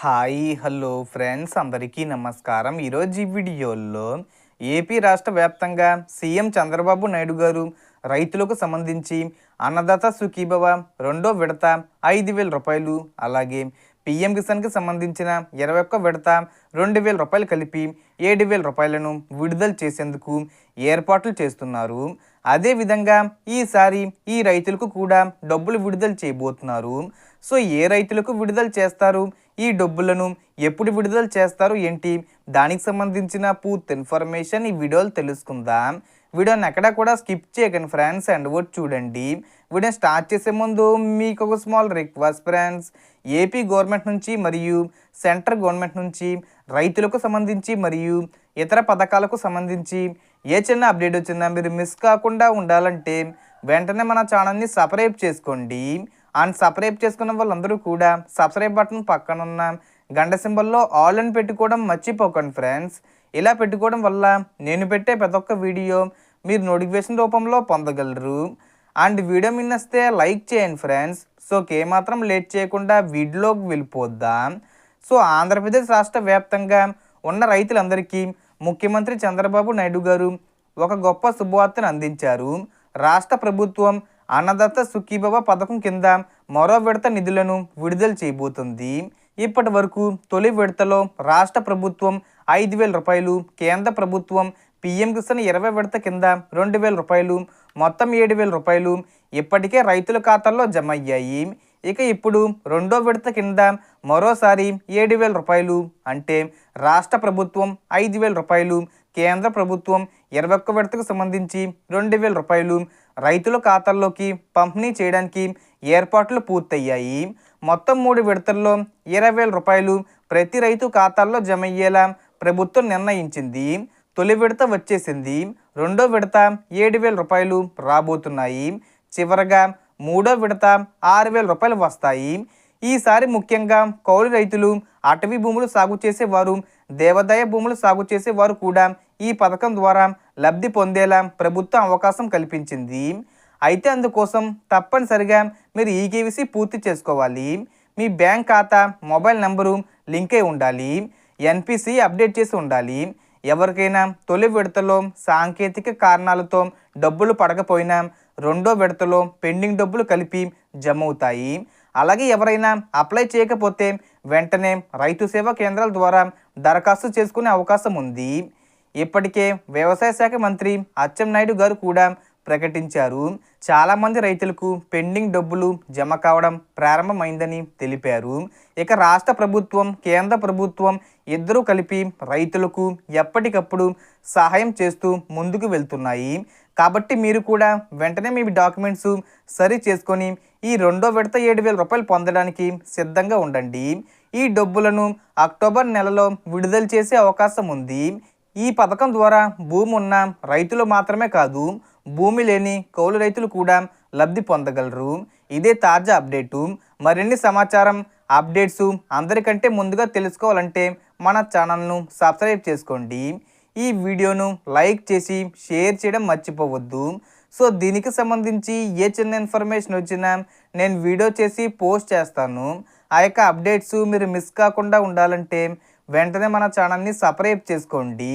Hi hello friends. అందరికీ నమస్కారం. ఈరోజు ఈ వీడియోలో ఏపీ రాష్ట్ర వ్యాప్తంగా సీఎం చంద్రబాబు నాయుడు గారు రైతులకు సంబంధించి అన్నదాత సుఖీభవ రెండో విడత ఐదు వేల రూపాయలు అలాగే పిఎం కిసాన్కి సంబంధించిన ఇరవై ఒక్క విడత రెండు వేల రూపాయలు కలిపి ఏడు వేల రూపాయలను విడుదల చేసేందుకు ఏర్పాట్లు చేస్తున్నారు. అదేవిధంగా ఈసారి ఈ రైతులకు కూడా డబ్బులు విడుదల చేయబోతున్నారు. సో ఏ రైతులకు విడుదల చేస్తారు? ఈ డబ్బులను ఎప్పుడు విడుదల చేస్తారు ఏంటి? దానికి సంబంధించిన పూర్తి ఇన్ఫర్మేషన్ ఈ వీడియోలో తెలుసుకుందాం. వీడియోని ఎక్కడా కూడా స్కిప్ చేయకండి ఫ్రెండ్స్ అండ్ వర్డ్ చూడండి. వీడియో స్టార్ట్ చేసే ముందు మీకు ఒక small request friends AP government నుంచి మరియు సెంట్రల్ గవర్నమెంట్ నుంచి రైతులకు సంబంధించి మరియు ఇతర పథకాలకు సంబంధించి ఏ చిన్న అప్డేట్ వచ్చినా మీరు మిస్ కాకుండా ఉండాలంటే వెంటనే మన ఛానల్ని సబ్స్క్రైబ్ చేసుకోండి. అండ్ సబ్స్క్రైబ్ చేసుకున్న వాళ్ళందరూ కూడా సబ్స్క్రైబ్ బటన్ పక్కన ఉన్న గంట సింబల్లో ఆల్ అని పెట్టుకోవడం మర్చిపోకండి ఫ్రెండ్స్. ఇలా పెట్టుకోవడం వల్ల నేను పెట్టే ప్రతి ఒక్క వీడియో మీరు నోటిఫికేషన్ రూపంలో పొందగలరు. అండ్ వీడియో మిన్నస్తే లైక్ చేయండి ఫ్రెండ్స్. సో ఏమాత్రం లేట్ చేయకుండా వీడియోకి వెళ్ళిపోద్దాం. సో ఆంధ్రప్రదేశ్ రాష్ట్ర వ్యాప్తంగా ఉన్న రైతులందరికీ ముఖ్యమంత్రి చంద్రబాబు నాయుడు గారు ఒక గొప్ప శుభవార్తను అందించారు. రాష్ట్ర ప్రభుత్వం అన్నదత్త సుఖీభవ పథకం కింద మరో విడత నిధులను విడుదల చేయబోతుంది. ఇప్పటి వరకు తొలి విడతలో రాష్ట్ర ప్రభుత్వం ఐదు వేల రూపాయలు కేంద్ర ప్రభుత్వం పిఎం కిసాన్ ఇరవై విడత కింద రెండు వేల రూపాయలు మొత్తం ఏడు వేల రూపాయలు ఇప్పటికే రైతుల ఖాతాల్లో జమ అయ్యాయి. ఇక ఇప్పుడు రెండో విడత కింద మరోసారి ఏడు వేల రూపాయలు అంటే రాష్ట్ర ప్రభుత్వం ఐదు వేల రూపాయలు కేంద్ర ప్రభుత్వం ఇరవై ఒక్క విడతకు సంబంధించి రెండు వేల రూపాయలు రైతుల ఖాతాల్లోకి పంపిణీ చేయడానికి ఏర్పాట్లు పూర్తయ్యాయి. మొత్తం మూడు విడతల్లో ఇరవై వేల రూపాయలు ప్రతి రైతు ఖాతాల్లో జమ అయ్యేలా ప్రభుత్వం నిర్ణయించింది. తొలి విడత వచ్చేసింది. రెండో విడత ఏడు వేల రూపాయలు రాబోతున్నాయి. చివరగా మూడో విడత ఆరు వేల రూపాయలు వస్తాయి. ఈసారి ముఖ్యంగా కౌలు రైతులు అటవీ భూములు సాగు చేసేవారు దేవాదాయ భూములు సాగు చేసేవారు కూడా ఈ పథకం ద్వారా లబ్ధి పొందేలా ప్రభుత్వం అవకాశం కల్పించింది. అయితే అందుకోసం తప్పనిసరిగా మీరు ఈకేవీసీ పూర్తి చేసుకోవాలి. మీ బ్యాంక్ ఖాతా మొబైల్ నంబరు లింక్ అయి ఉండాలి. ఎన్పిసి అప్డేట్ చేసి ఉండాలి. ఎవరికైనా తొలి విడతలో సాంకేతిక కారణాలతో డబ్బులు పడకపోయినా రెండో విడతలో పెండింగ్ డబ్బులు కలిపి జమ అవుతాయి. అలాగే ఎవరైనా అప్లై చేయకపోతే వెంటనే రైతు సేవా కేంద్రాల ద్వారా దరఖాస్తు చేసుకునే అవకాశం ఉంది. ఇప్పటికే వ్యవసాయ శాఖ మంత్రి అచ్చెన్నాయుడు గారు కూడా ప్రకటించారు. చాలామంది రైతులకు పెండింగ్ డబ్బులు జమ కావడం ప్రారంభమైందని తెలిపారు. ఇక రాష్ట్ర ప్రభుత్వం కేంద్ర ప్రభుత్వం ఇద్దరూ కలిపి రైతులకు ఎప్పటికప్పుడు సహాయం చేస్తూ ముందుకు వెళ్తున్నాయి. కాబట్టి మీరు కూడా వెంటనే మీ డాక్యుమెంట్స్ సరి చేసుకొని ఈ రెండో విడత ఏడు వేల రూపాయలు పొందడానికి సిద్ధంగా ఉండండి. ఈ డబ్బులను అక్టోబర్ నెలలో విడుదల చేసే అవకాశం ఉంది. ఈ పథకం ద్వారా భూమి ఉన్న రైతులు మాత్రమే కాదు భూమి లేని కౌలు రైతులు కూడా లబ్ధి పొందగలరు. ఇదే తాజా అప్డేటు. మరిన్ని సమాచారం అప్డేట్స్ అందరికంటే ముందుగా తెలుసుకోవాలంటే మన ఛానల్ను సబ్స్క్రైబ్ చేసుకోండి. ఈ వీడియోను లైక్ చేసి షేర్ చేయడం మర్చిపోవద్దు. సో దీనికి సంబంధించి ఏ చిన్న ఇన్ఫర్మేషన్ వచ్చినా నేను వీడియో చేసి పోస్ట్ చేస్తాను. ఆ యొక్క అప్డేట్స్ మీరు మిస్ కాకుండా ఉండాలంటే వెంటనే మన ఛానల్ని సబ్స్క్రైబ్ చేసుకోండి.